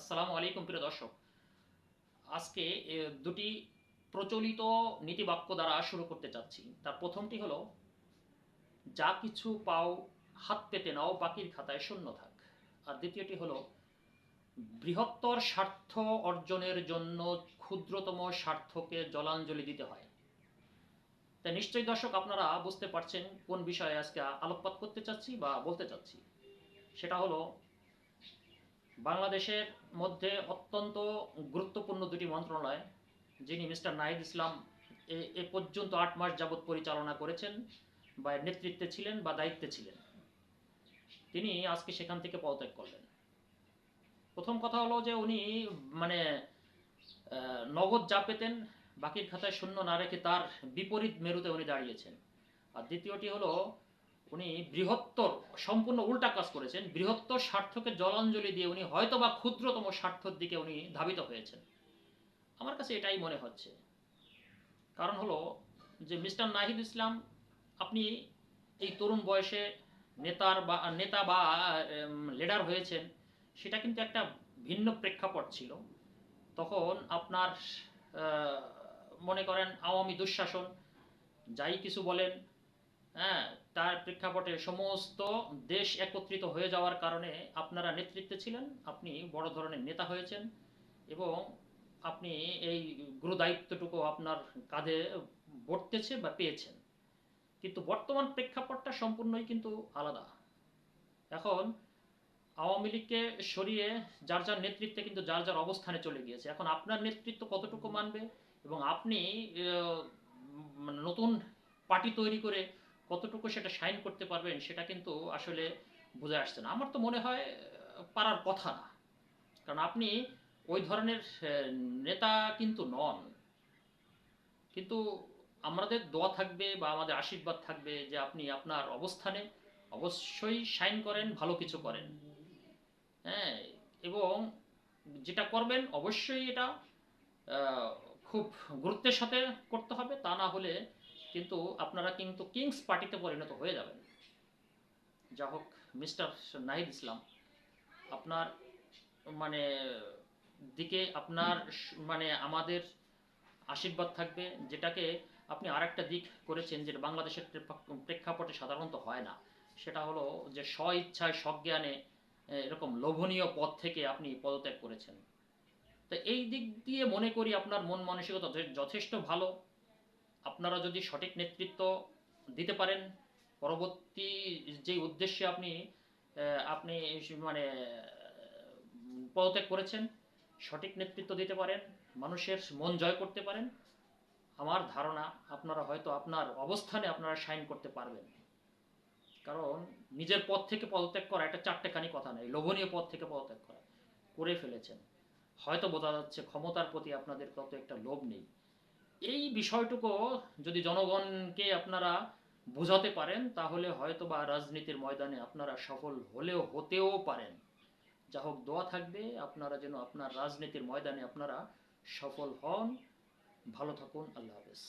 আসসালামু আলাইকুম প্রিয় দর্শক। আজকে দুটি প্রচলিত নীতিবাক্য দ্বারা শুরু করতে চাচ্ছি। তার প্রথমটি হলো, যা কিছু পাও হাত পেতে নাও, বাকির খাতায় শূন্য থাক। আর দ্বিতীয়টি হলো, বৃহত্তর স্বার্থ অর্জনের জন্য ক্ষুদ্রতম স্বার্থকে জলাঞ্জলি দিতে হয়। তাই নিশ্চয়ই দর্শক আপনারা বুঝতে পারছেন কোন বিষয়ে আজকে আলোকপাত করতে চাচ্ছি বা বলতে চাচ্ছি। সেটা হলো বাংলাদেশের মধ্যে অত্যন্ত গুরুত্বপূর্ণ দুটি মন্ত্রণালয়, যিনি মিস্টার নাহিদ ইসলাম এ- পর্যন্ত আট মাস যাবৎ পরিচালনা করেছেন বা নেতৃত্বে ছিলেন বা দায়িত্বে ছিলেন। তিনি আজকে সেখান থেকে পদত্যাগ করলেন। প্রথম কথা হলো যে উনি মানে নগদ যা পেতেন বাকির খাতায় শূন্য না রেখে তার বিপরীত মেরুতে উনি দাঁড়িয়েছেন। আর দ্বিতীয়টি হলো উনি বৃহত্তর, সম্পূর্ণ উল্টা কাজ করেছেন, বৃহত্তর স্বার্থকে জলাঞ্জলি দিয়ে উনি হয়তো বা ক্ষুদ্রতম স্বার্থর দিকে উনি ধাবিত হয়েছেন। আমার কাছে এটাই মনে হচ্ছে। কারণ হলো যে মিস্টার নাহিদ ইসলাম, আপনি এই তরুণ বয়সে নেতার বা, নেতা বা লিডার হয়েছেন, সেটা কিন্তু একটা ভিন্ন প্রেক্ষাপট ছিল। তখন আপনার মনে করেন আওয়ামী দুঃশাসন, যাই কিছু বলেন হ্যাঁ তার প্রেক্ষাপটে সমস্ত দেশ একত্রিত হয়ে যাওয়ার কারণে আপনারা নেতৃত্বে ছিলেন, আপনি বড় ধরনের নেতা হয়েছেন এবং আপনি এই গুরু দায়িত্বটুকু আপনার কাঁধে বর্তেছে বা পেয়েছেন। কিন্তু বর্তমান প্রেক্ষাপটটা সম্পূর্ণই কিন্তু আলাদা। এখন আওয়ামী লীগকে সরিয়ে যার যার নেতৃত্বে কিন্তু যার যার অবস্থানে চলে গিয়েছে। এখন আপনার নেতৃত্ব কতটুকু মানবে এবং আপনি মানে নতুন পার্টি তৈরি করে কতটুকু সেটা সাইন করতে পারবেন সেটা কিন্তু আসলে বুঝে আসছে না। আমার তো মনে হয়, পারার কথা না। কারণ আপনি ওই ধরনের নেতা কিন্তু নন। কিন্তু আমাদের দোয়া থাকবে বা আমাদের আশীর্বাদ থাকবে যে আপনি আপনার অবস্থানে অবশ্যই সাইন করেন, ভালো কিছু করেন। হ্যাঁ এবং যেটা করবেন অবশ্যই এটা খুব গুরুত্বের সাথে করতে হবে। তা না হলে কিন্তু আপনারা কিন্তু কিংস পার্টিতে পরিণত হয়ে যাবেন। যা হোক মিস্টার নাহিদ ইসলাম, আপনার মানে দিকে আপনার মানে আমাদের আশীর্বাদ থাকবে, যেটাকে আপনি আর একটা দিক করেছেন যেটা বাংলাদেশের প্রেক্ষা- প্রেক্ষাপটে সাধারণত হয় না। সেটা হলো যে স্ব ইচ্ছায় সজ্ঞানে এরকম লোভনীয় পদ থেকে আপনি পদত্যাগ করেছেন। তো এই দিক দিয়ে মনে করি আপনার মন মানসিকতা যথেষ্ট ভালো। আপনারা যদি সঠিক নেতৃত্ব দিতে পারেন, পরবর্তী যে উদ্দেশ্যে আপনি আপনি মানে পদত্যাগ করেছেন, সঠিক নেতৃত্ব দিতে পারেন, মানুষের মন জয় করতে পারেন, আমার ধারণা আপনারা হয়তো আপনার অবস্থানে আপনারা সাইন করতে পারবেন। কারণ নিজের পদ থেকে পদত্যাগ করা একটা চারটেখানি কথা নেই লোভনীয় পদ থেকে পদত্যাগ করা। করে ফেলেছেন। হয়তো বোঝা যাচ্ছে ক্ষমতার প্রতি আপনাদের তত একটা লোভ নেই। এই বিষয়টুকু যদি জনগণকে আপনারা বোঝাতে পারেন, তাহলে হয়তো বা রাজনীতির ময়দানে আপনারা সফল হলেও হতেও পারেন। যা হোক, দোয়া থাকবে, আপনারা যেন আপনার রাজনীতির ময়দানে আপনারা সফল হন। ভালো থাকুন, আল্লাহ হাফেজ।